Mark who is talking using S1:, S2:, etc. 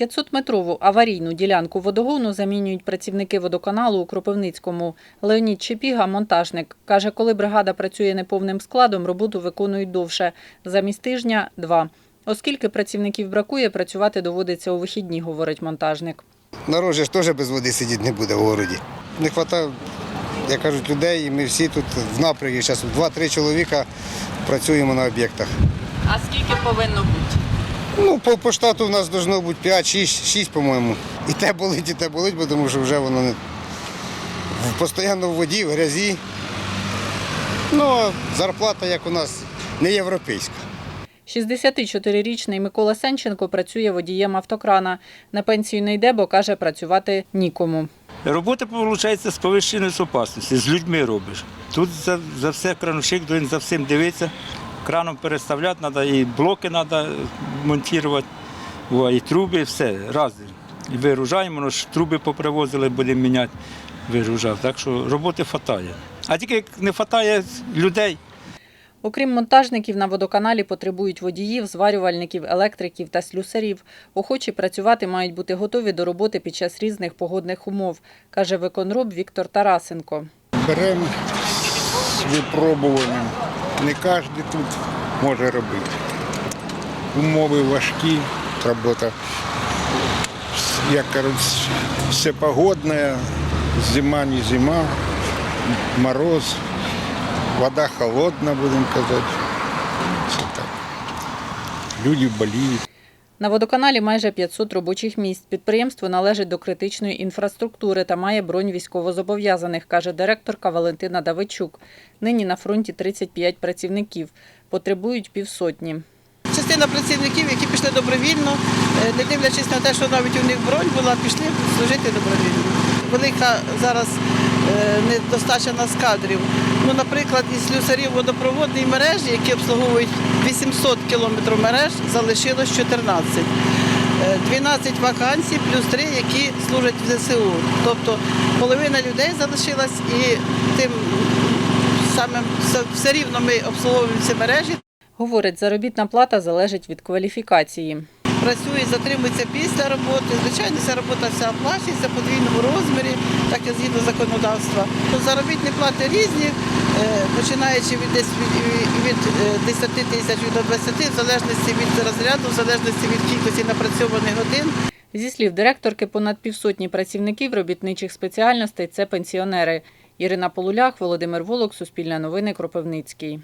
S1: 500-метрову аварійну ділянку водогону замінюють працівники водоканалу у Кропивницькому. Леонід Чепіга – монтажник. Каже, коли бригада працює неповним складом, роботу виконують довше. Замість тижня – два. Оскільки працівників бракує, працювати доводиться у вихідні, говорить монтажник.
S2: Народ ж теж без води сидіти не буде в городі. Не вистачає, як кажуть, людей, і ми всі тут в напрягі. Зараз два-три чоловіка працюємо на об'єктах.
S1: А скільки повинно бути?
S2: Ну, по, по штату в нас должно бути 5, 6, 6, по-моєму. І те болить, і те болить, бо тому що вже воно не постійно в воді, в грязі. Ну, а зарплата, як у нас, не європейська.
S1: 64-річний Микола Сенченко працює водієм автокрана. На пенсію не йде, бо каже, працювати нікому.
S3: Робота, виходить, з повищеною опасності, з людьми робиш. Тут за, за все крановщик повинен за всім дивитися. Краном переставляти треба, і блоки треба монтувати, і труби, все разом. І вигружаємо, ну ж труби попривозили, будемо міняти, вигружав. Так що роботи вистачає. А тільки як не вистачає людей,
S1: Окрім монтажників, на водоканалі потребують водіїв, зварювальників, електриків та слюсарів. Охочі працювати мають бути готові до роботи під час різних погодних умов, каже виконроб Віктор Тарасенко.
S4: Беремо з випробуванням. Не кожен тут може робити. Умови важкі, робота, як кажуть, всепогодна, зима не зима, мороз, вода холодна, будемо казати. Люди боліють.
S1: На водоканалі майже 500 робочих місць. Підприємство належить до критичної інфраструктури та має бронь військовозобов'язаних, каже директорка Валентина Давичук. Нині на фронті 35 працівників. Потребують півсотні.
S5: Частина працівників, які пішли добровільно, е, не дивлячись на те, що навіть у них бронь була, пішли служити добровільно. Велика зараз недостача нас кадрів. Ну, наприклад, із слюсарів водопроводної мережі, які обслуговують 800 кілометрів мереж, залишилось 14. Е, 12 вакансій плюс 3, які служать в ЗСУ. Тобто половина людей залишилась і тим самим все рівно ми обслуговуємо ці мережі.
S1: Говорить, заробітна плата залежить від кваліфікації.
S5: Працюють, затримуються після роботи. Звичайно, ця робота вся оплачується в подвійному розмірі, так і згідно законодавства. Заробітні плати різні, е, починаючи від від, від е, 10 тисяч до 20, в залежності від розряду, в залежності від кількості напрацьованих годин.
S1: Зі слів директорки, понад півсотні працівників робітничих спеціальностей – це пенсіонери. Ірина Полулях, Володимир Волок, Суспільне новини, Кропивницький.